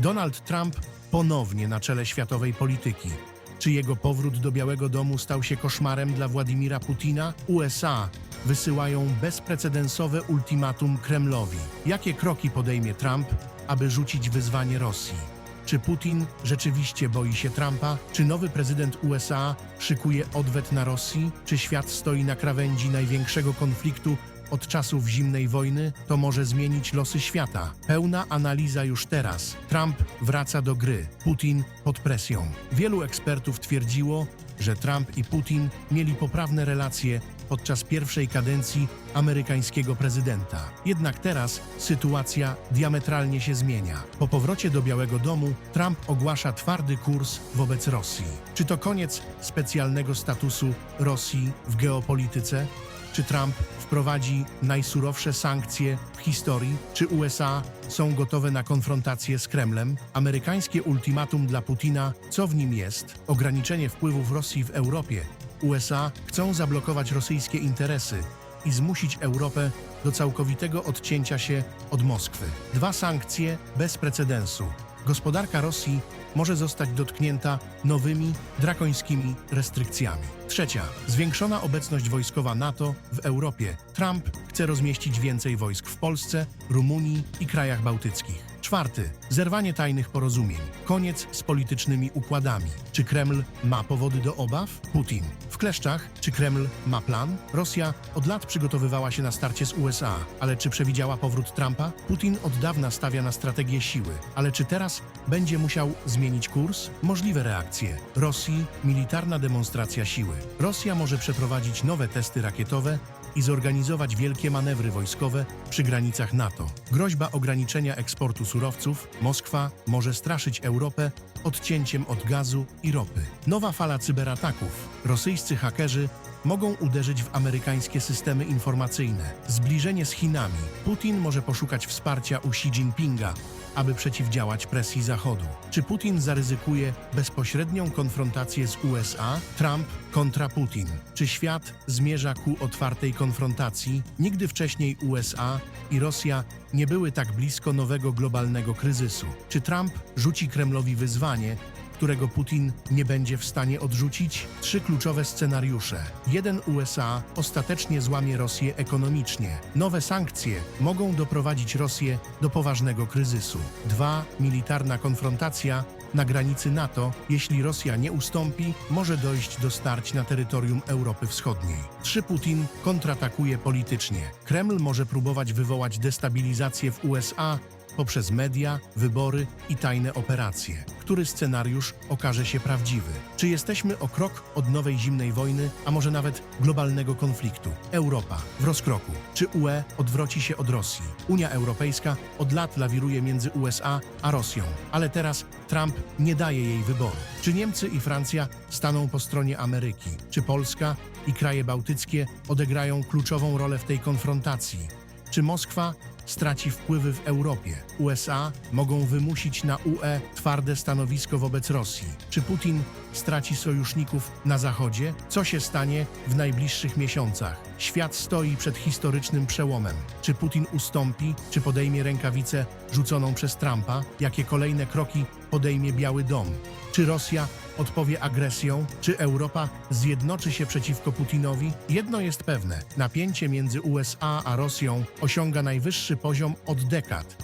Donald Trump ponownie na czele światowej polityki. Czy jego powrót do Białego Domu stał się koszmarem dla Władimira Putina? USA wysyłają bezprecedensowe ultimatum Kremlowi. Jakie kroki podejmie Trump, aby rzucić wyzwanie Rosji? Czy Putin rzeczywiście boi się Trumpa? Czy nowy prezydent USA szykuje odwet na Rosji? Czy świat stoi na krawędzi największego konfliktu od czasów zimnej wojny? To może zmienić losy świata. Pełna analiza już teraz. Trump wraca do gry. Putin pod presją. Wielu ekspertów twierdziło, że Trump i Putin mieli poprawne relacje podczas pierwszej kadencji amerykańskiego prezydenta. Jednak teraz sytuacja diametralnie się zmienia. Po powrocie do Białego Domu Trump ogłasza twardy kurs wobec Rosji. Czy to koniec specjalnego statusu Rosji w geopolityce? Czy Trump wprowadzi najsurowsze sankcje w historii? Czy USA są gotowe na konfrontację z Kremlem? Amerykańskie ultimatum dla Putina, co w nim jest? Ograniczenie wpływów Rosji w Europie. USA chcą zablokować rosyjskie interesy i zmusić Europę do całkowitego odcięcia się od Moskwy. Dwa sankcje bez precedensu. Gospodarka Rosji może zostać dotknięta nowymi, drakońskimi restrykcjami. Trzecia, zwiększona obecność wojskowa NATO w Europie. Trump chce rozmieścić więcej wojsk w Polsce, Rumunii i krajach bałtyckich. Czwarty, zerwanie tajnych porozumień. Koniec z politycznymi układami. Czy Kreml ma powody do obaw? Putin. Kleszczach, czy Kreml ma plan? Rosja od lat przygotowywała się na starcie z USA, ale czy przewidziała powrót Trumpa? Putin od dawna stawia na strategię siły, ale czy teraz będzie musiał zmienić kurs? Możliwe reakcje. Rosji militarna demonstracja siły. Rosja może przeprowadzić nowe testy rakietowe i zorganizować wielkie manewry wojskowe przy granicach NATO. Groźba ograniczenia eksportu surowców, Moskwa może straszyć Europę odcięciem od gazu i ropy. Nowa fala cyberataków. Rosyjscy hakerzy mogą uderzyć w amerykańskie systemy informacyjne. Zbliżenie z Chinami. Putin może poszukać wsparcia u Xi Jinpinga, aby przeciwdziałać presji Zachodu. Czy Putin zaryzykuje bezpośrednią konfrontację z USA? Trump kontra Putin. Czy świat zmierza ku otwartej konfrontacji? Nigdy wcześniej USA i Rosja nie były tak blisko nowego globalnego kryzysu. Czy Trump rzuci Kremlowi wyzwanie, którego Putin nie będzie w stanie odrzucić? Trzy kluczowe scenariusze. Jeden USA ostatecznie złamie Rosję ekonomicznie. Nowe sankcje mogą doprowadzić Rosję do poważnego kryzysu. Dwa militarna konfrontacja na granicy NATO, jeśli Rosja nie ustąpi, może dojść do starć na terytorium Europy Wschodniej. 3. Putin kontratakuje politycznie. Kreml może próbować wywołać destabilizację w USA poprzez media, wybory i tajne operacje. Który scenariusz okaże się prawdziwy? Czy jesteśmy o krok od nowej zimnej wojny, a może nawet globalnego konfliktu? Europa w rozkroku. Czy UE odwróci się od Rosji? Unia Europejska od lat lawiruje między USA a Rosją, ale teraz Trump nie daje jej wyboru. Czy Niemcy i Francja staną po stronie Ameryki? Czy Polska i kraje bałtyckie odegrają kluczową rolę w tej konfrontacji? Czy Moskwa straci wpływy w Europie? USA mogą wymusić na UE twarde stanowisko wobec Rosji. Czy Putin straci sojuszników na Zachodzie? Co się stanie w najbliższych miesiącach? Świat stoi przed historycznym przełomem. Czy Putin ustąpi? Czy podejmie rękawicę rzuconą przez Trumpa? Jakie kolejne kroki podejmie Biały Dom? Czy Rosja odpowie agresją? Czy Europa zjednoczy się przeciwko Putinowi? Jedno jest pewne: napięcie między USA a Rosją osiąga najwyższy poziom od dekad.